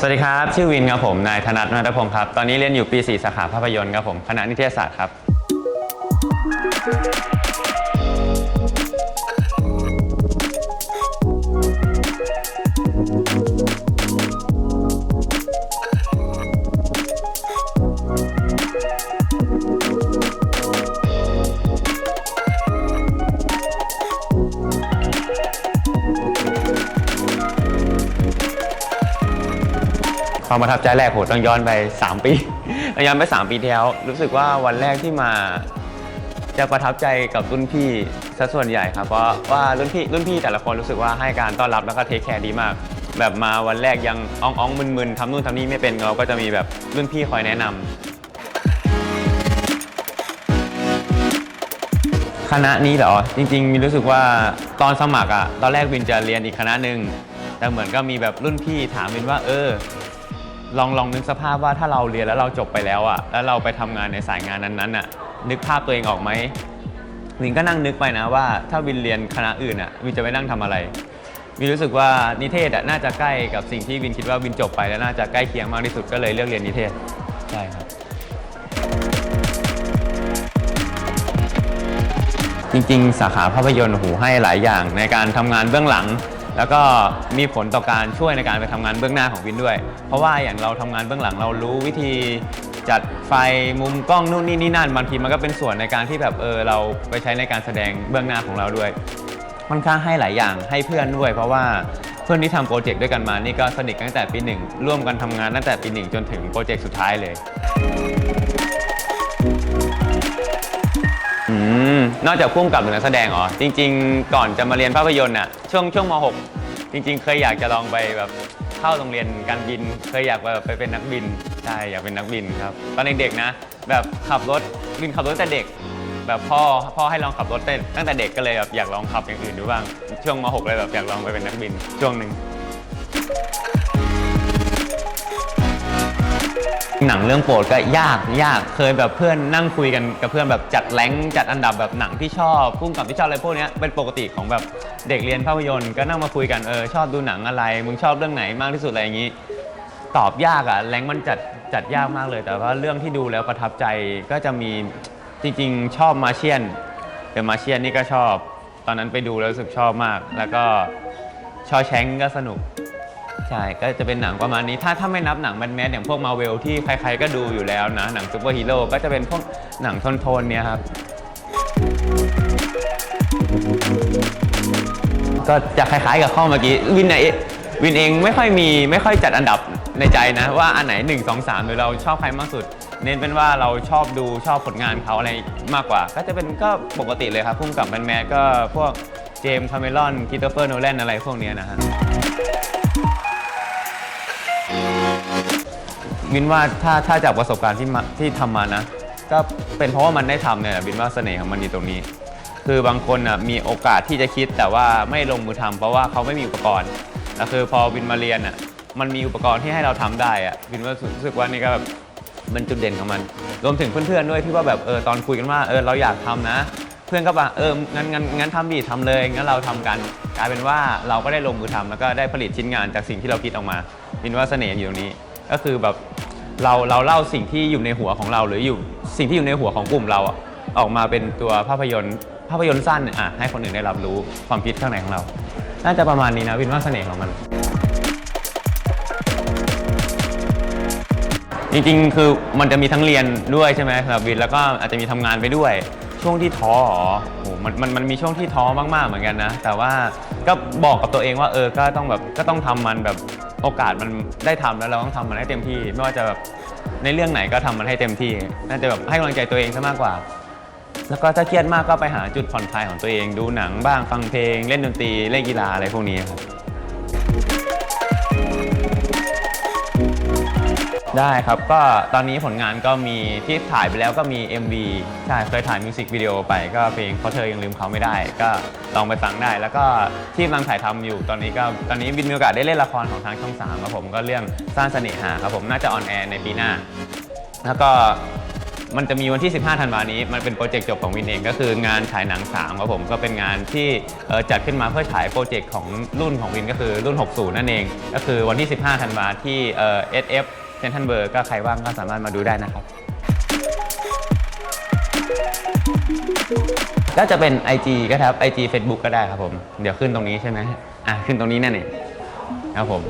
สวัสดีครับ ชื่อวินครับผม นายธนัทนัทพงศ์ครับ ตอนนี้เรียนอยู่ปี 4 สาขาภาพยนตร์ครับผม คณะนิเทศศาสตร์ครับ ความประทับใจแรกโหต้องย้อนไป 3 ปี ย้อนไป 3 ปีที่แล้ว รู้สึกว่าวันแรกที่มาจะประทับใจกับรุ่นพี่ซะส่วนใหญ่ครับเพราะว่ารุ่นพี่รุ่นพี่แต่ละคนรู้สึกว่าให้การต้อนรับแล้วก็เทคแคร์ดีมาก แบบมาวันแรกยังอ่องอ่องๆมึนๆทำนู่นทำนี่ไม่เป็นเราก็จะมีแบบรุ่นพี่คอยแนะนำคณะนี้เหรอจริง ๆ มีรู้สึกว่าตอนสมัครอะตอนแรกวินจะเรียนอีกคณะหนึ่งแต่เหมือนก็มีแบบรุ่นพี่ถามวินว่า เออ ลองลองนึกสภาพว่าถ้าเราเรียนแล้วเราจบไปแล้วอะแล้วเราไปทำงานในสายงานนั้นๆอะนึกภาพตัวเองออกไหมวินก็นั่งนึกไปนะว่าถ้าวินเรียนคณะอื่นอะวินจะไปนั่งทำอะไรวินรู้สึกว่านิเทศอะน่าจะใกล้กับสิ่งที่วินคิดว่าวินจบไปแล้วน่าจะใกล้เคียงมากที่สุดก็เลยเลือกเรียนนิเทศใช่ครับ จริงๆ สาขาภาพยนตร์หูให้หลายอย่างในการทำงานเบื้องหลัง แล้วก็มีผลต่อการช่วยในการไปทำงานเบื้องหน้าของวินด้วย เพราะว่าอย่างเราทำงานเบื้องหลังเรารู้วิธีจัดไฟมุมกล้องนู่นนี่นี่นั่นบางทีมันก็เป็นส่วนในการที่แบบเออเราไปใช้ในการแสดงเบื้องหน้าของเราด้วยค่อนข้างให้หลายอย่างให้เพื่อนด้วย เพราะว่าเพื่อนที่ทำโปรเจกต์ด้วยกันมานี่ก็สนิทตั้งแต่ปีหนึ่งร่วมกันทำงานตั้งแต่ปีหนึ่งจนถึงโปรเจกต์สุดท้ายเลย นอกจากพุ่มกับหรือนักแสดงเหรอจริง ๆ ก่อนจะมาเรียนภาพยนตร์น่ะช่วงช่วงม .6 จริง ๆ เคยอยากจะลองไปแบบเข้าโรงเรียนการบิน เคยอยากแบบไปเป็นนักบินใช่อยากเป็นนักบินครับตอนเด็กๆนะ แบบขับรถบินขับรถแต่เด็ก แบบพ่อพ่อให้ลองขับรถเต้นตั้งแต่เด็กก็เลยแบบอยากลองขับอย่างอื่นดูบ้างช่วงม .6 เลยแบบอยากลองไปเป็นนักบินช่วงหนึ่ง หนังเรื่องโปรดก็ยากยากเคยแบบเพื่อนนั่งคุยกันกับเพื่อนแบบจัดแรงค์จัดอันดับแบบหนังที่ชอบพุ่งกับที่ชอบอะไรพวกเนี้ยเป็นปกติของแบบเด็กเรียนภาพยนตร์ก็นั่งมาคุยกันเออชอบดูหนังอะไร มึงชอบเรื่องไหนมากที่สุดอะไรอย่างนี้ ตอบยากอะแรงค์มันจัดจัดยากมากเลย แต่ว่าเรื่องที่ดูแล้วประทับใจก็จะมีจริงๆ ชอบมาเชียนเดอะมาเชียนนี่ก็ชอบ ตอนนั้นไปดูแล้วรู้สึกชอบมาก แล้วก็ชอแชงก็สนุก ใช่ ก็จะเป็นหนังประมาณนี้ ถ้าถ้าไม่นับหนังแมนแมนอย่างพวกมาเวลที่ใครๆก็ดูอยู่แล้วนะ หนังซูเปอร์ฮีโร่ก็จะเป็นพวกหนังโทนๆเนี่ยครับ ก็จะคล้ายๆกับข้อเมื่อกี้วินเองวินเองไม่ค่อยมีไม่ค่อยจัดอันดับในใจนะ ว่าอันไหน 1 2 3 หรือเราชอบใครมากสุด เน้นเป็นว่าเราชอบดูชอบผลงานเขาอะไรมากกว่า ก็จะเป็นก็ปกติเลยครับพุ่มกับแมนแมนก็พวกเจมส์คาเมรอนคิตเฟอร์โนแลนอะไรพวกเนี้ยนะฮะ วินว่าถ้าถ้าจากประสบการณ์ที่มาที่ทำมานะ ก็เป็นเพราะว่ามันได้ทำเนี่ยแหละวินว่าเสน่ห์ของมันอยู่ตรงนี้ คือบางคนอะมีโอกาสที่จะคิดแต่ว่าไม่ลงมือทำเพราะว่าเขาไม่มีอุปกรณ์แล้วคือพอวินมาเรียนอะมันมีอุปกรณ์ที่ให้เราทำได้อะวินว่ารู้สึกว่านี่ก็แบบเป็นจุดเด่นของมัน รวมถึงเพื่อนๆด้วยที่ว่าแบบเออตอนคุยกันว่าเออเราอยากทำนะ เพื่อนก็บอกเอองั้นงั้นงั้นทำดิทำเลยงั้นเราทำกันกลายเป็นว่าเราก็ได้ลงมือทำแล้วก็ได้ผลิตชิ้นงานจากสิ่งที่เราคิดออกมาวินว่าเสน่ห์อยู่ตรงนี้ ก็คือแบบเราเราเล่าสิ่งที่อยู่ในหัวของเรา หรืออยู่สิ่งที่อยู่ในหัวของกลุ่มเราอะออกมาเป็นตัวภาพยนตร์ ภาพยนตร์สั้นอะให้คนอื่นได้รับรู้ความคิดข้างในของเรา น่าจะประมาณนี้นะวินว่าเสน่ห์ของมัน จริงๆ คือมันจะมีทั้งเรียนด้วยใช่ไหมครับวินแล้วก็อาจจะมีทำงานไปด้วย ช่วงที่ท้อหรอโหมันมันมันมีช่วงที่ท้อมากๆเหมือนกันนะ แต่ว่าก็บอกกับตัวเองว่าเออก็ต้องแบบก็ต้องทำมันแบบ โอกาสมันได้ทำแล้วเราต้องทำมันให้เต็มที่ ไม่ว่าจะแบบในเรื่องไหนก็ทำมันให้เต็มที่ น่าจะแบบให้กำลังใจตัวเองซะมากกว่า แล้วก็ถ้าเครียดมากก็ไปหาจุดผ่อนคลายของตัวเอง ดูหนังบ้างฟังเพลง เล่นดนตรีเล่นกีฬาอะไรพวกนี้ครับ ได้ครับก็ตอนนี้ผลงานก็มีที่ถ่ายไปแล้วก็มี MV ใช่เคยถ่ายมิวสิกวิดีโอไปก็เพลงเพราะเธอยังลืมเขาไม่ได้ ก็ลองไปฟังได้ แล้วก็ที่กำลังถ่ายทำอยู่ตอนนี้ก็ตอนนี้บินมีโอกาสได้เล่นละครของทางช่องสามครับผมก็เรื่องสร้างเสน่หาครับผมน่าจะออนแอร์ในปีหน้า แล้วก็มันจะมีวันที่ 15 ธันวานี้ มันเป็นโปรเจกต์จบของวินเอง ก็คืองานฉายหนัง 3 ครับผม ก็เป็นงานที่จัดขึ้นมาเพื่อฉายโปรเจกต์ของรุ่นของวินก็คือรุ่น 60 นั่นเอง ก็คือวันที่ 15 ธันวาที่เอ่อ SF เซนทันเบอร์ก็ใครว่างก็สามารถมาดูได้นะครับ ก็จะเป็น IG ก็ครับ IG Facebook ก็ได้ครับผม เดี๋ยวขึ้นตรงนี้ใช่ไหมอะ ขึ้นตรงนี้นั่นเองครับผม